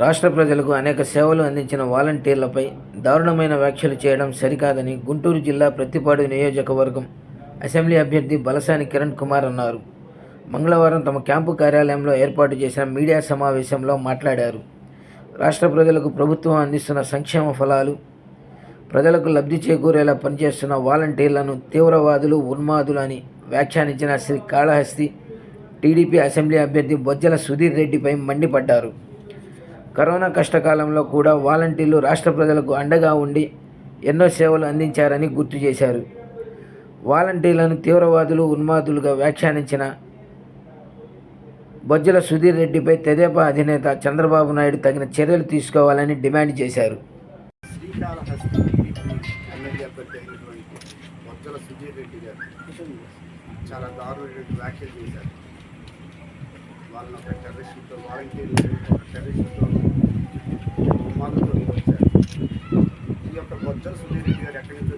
రాష్ట్ర ప్రజలకు అనేక సేవలు అందించిన వాలంటీర్లపై దారుణమైన వ్యాఖ్యలు చేయడం సరికాదని గుంటూరు జిల్లా ప్రత్తిపాడు నియోజకవర్గం అసెంబ్లీ అభ్యర్థి బలసాని కిరణ్ కుమార్ అన్నారు. మంగళవారం తమ క్యాంపు కార్యాలయంలో ఏర్పాటు చేసిన మీడియా సమావేశంలో మాట్లాడారు. రాష్ట్ర ప్రజలకు ప్రభుత్వం అందిస్తున్న సంక్షేమ ఫలాలు ప్రజలకు లబ్ధి చేకూరేలా పనిచేస్తున్న వాలంటీర్లను తీవ్రవాదులు ఉన్మాదులు అని వ్యాఖ్యానించిన శ్రీ కాళహస్తి టీడీపీ అసెంబ్లీ అభ్యర్థి బొజ్జల సుధీర్ రెడ్డిపై మండిపడ్డారు. కరోనా కష్టకాలంలో కూడా వాలంటీర్లు రాష్ట్ర ప్రజలకు అండగా ఉండి ఎన్నో సేవలు అందించారని గుర్తు చేశారు. వాలంటీర్లను తీవ్రవాదులు ఉన్మాదులుగా వ్యాఖ్యానించిన బొజ్జల సుధీర్ రెడ్డిపై తెదేపా అధినేత చంద్రబాబు నాయుడు తగిన చర్యలు తీసుకోవాలని డిమాండ్ చేశారు. బొజ్జల సుధీర్ రెడ్డి గారు చాలా దారుణమైన వ్యాఖ్యలు చేశారు. వాళ్ళని ఒక టెర్రరిస్టులతో వాలంటీర్లు ఒక టెర్రరిస్టులతో ఉన్మాదులతో వచ్చారు ఈ యొక్క బొజ్జల సుధీర్ రెడ్డి గారు ఎక్కడి నుంచి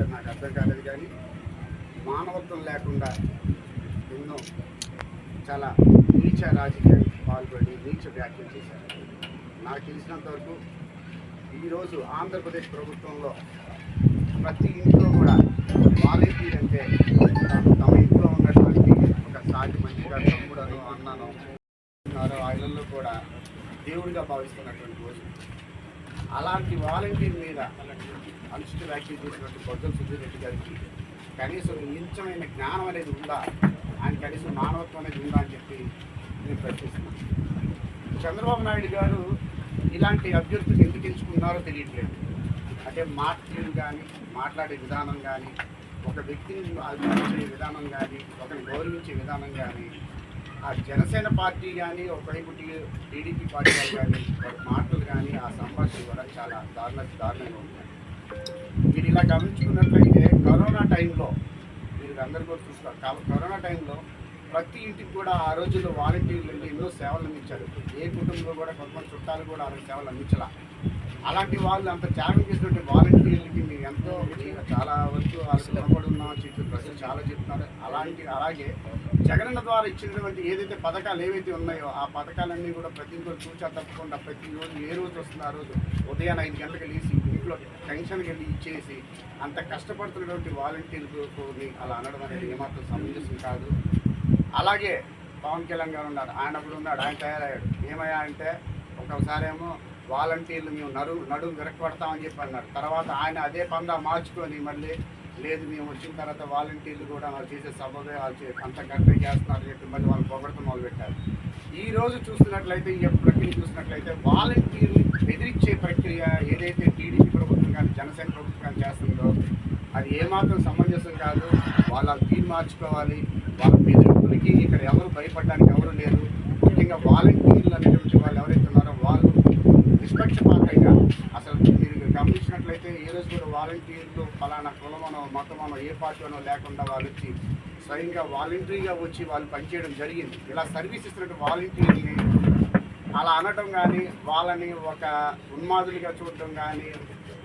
వచ్చారు నాకు అర్థం కాలేదు కానీ మానవత్వం లేకుండా ఎన్నో చాలా నీచ రాజకీయానికి పాల్పడి నీచ వ్యాఖ్యలు చేశారు. నాకు తెలిసినంత వరకు ఈరోజు ఆంధ్రప్రదేశ్ ప్రభుత్వంలో ప్రతి ఇంట్లో కూడా వాలంటీర్ అంటే తమ ఇంట్లో ఉన్నటువంటి ఒక సాటి మంచిగా తమ్ముడను అన్నను ఉన్నారో కూడా దేవుడిగా భావిస్తున్నటువంటి రోజు. అలాంటి వాలంటీర్ మీద అనుచిత వ్యాఖ్యలు చేసినటువంటి బొజ్జల సుధీర్ రెడ్డి గారికి కనీసం నించమైన జ్ఞానం అనేది ఉందా? ఆయన కనీసం మానవత్వం అనేది ఉందా అని చెప్పి నేను ప్రశ్నిస్తున్నాను చంద్రబాబు నాయుడు గారు ఇలాంటి అభ్యర్థులు ఎందుకు ఎంచుకున్నారో తెలియట్లేదు. అంటే మాటలు కానీ మాట్లాడే విధానం కానీ ఒక వ్యక్తిని అభిమానించే విధానం కానీ ఒకరిని గౌరవించే విధానం కానీ ఆ జనసేన పార్టీ కానీ ఒకవైపు టీడీపీ పార్టీ వాళ్ళు కానీ వారి మాటలు కానీ ఆ సంభాషణ కూడా చాలా దారుణ దారుణంగా ఉంటాయి మీరు ఇలా గమనించుకున్నట్లయితే కరోనా టైంలో మీరు అందరు కూడా చూస్తారు. కాబట్టి కరోనా టైంలో ప్రతి ఇంటికి కూడా ఆ రోజుల్లో వాలంటీర్లు ఎన్నో సేవలు అందించారు. ఏ కుటుంబంలో కూడా కొంతమంది చుట్టాలు కూడా అలాంటి సేవలు అందించాల. అలాంటి వాళ్ళు అంత త్యాగం చేసినటువంటి వాలంటీర్లకి మేము ఎంతో చాలా వరకు శ్రమపడున్నాం రుణపడి చెప్పి ప్రజలు చాలా చెప్తున్నారు. అలాంటి అలాగే జగనన్న ద్వారా ఇచ్చినటువంటి ఏదైతే పథకాలు ఏవైతే ఉన్నాయో ఆ పథకాలన్నీ కూడా ప్రతి ఒక్కరు చూచా తప్పకుండా ప్రతి రోజు ఏ రోజు వస్తుంది ఆ రోజు ఉదయాన్నే ఐదు గంటలకు లేచి ఇంట్లో టెన్షన్కి వెళ్ళి ఇచ్చేసి అంత కష్టపడుతున్నటువంటి వాలంటీర్లు అలా అనడం అనేది ఏమాత్రం సమంజసం కాదు. అలాగే పవన్ కళ్యాణ్ గారు ఉన్నారు. ఆయన కూడా ఉన్నాడు. ఆయన తయారయ్యాడు. ఏమయ్యా అంటే ఒకసారి ఏమో వాలంటీర్లు మేము నడు నడుము విరక్కొడతామని చెప్పి అన్నారు. తర్వాత ఆయన అదే పందా మార్చుకొని మళ్ళీ లేదు మేము వచ్చిన తర్వాత వాలంటీర్లు కూడా వాళ్ళు చేసే సభగా వాళ్ళు అంత గంట చేస్తున్నారు చెప్పి మళ్ళీ వాళ్ళు పొగడతం మొదలుపెట్టారు ఈ రోజు చూస్తున్నట్లయితే ఈ ప్రక్రియ చూసినట్లయితే వాలంటీర్లు బెదిరించే ప్రక్రియ ఏదైతే టీడీపీ ప్రభుత్వం కానీ జనసేన ప్రభుత్వం కానీ చేస్తుందో అది ఏమాత్రం సమంజసం కాదు. వాళ్ళ తీరు మార్చుకోవాలి. వాళ్ళ బెదిరింపులకి ఇక్కడ ఎవరు భయపడడానికి ఎవరు లేరు. ముఖ్యంగా వాలంటీర్లు అనేటువంటి వాళ్ళు ఎవరైతే నిష్పక్షపాతంగా అసలు మీరు గమనించినట్లయితే ఏ రోజు కూడా వాలంటీర్లు ఫలానా కులమనో మతమనో ఏ పార్టీనో లేకుండా వాళ్ళు వచ్చి స్వయంగా వాలంటరీగా వచ్చి వాళ్ళు పనిచేయడం జరిగింది. ఇలా సర్వీస్ ఇస్తున్నట్టు వాలంటీర్ని అలా అనడం కానీ వాళ్ళని ఒక ఉన్మాదులుగా చూడటం కానీ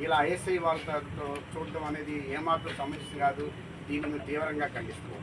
ఇలా ఐఎస్ఐ వాళ్ళతో చూడటం అనేది ఏమాత్రం సమస్య కాదు. దీనిని తీవ్రంగా ఖండిస్తున్నాం.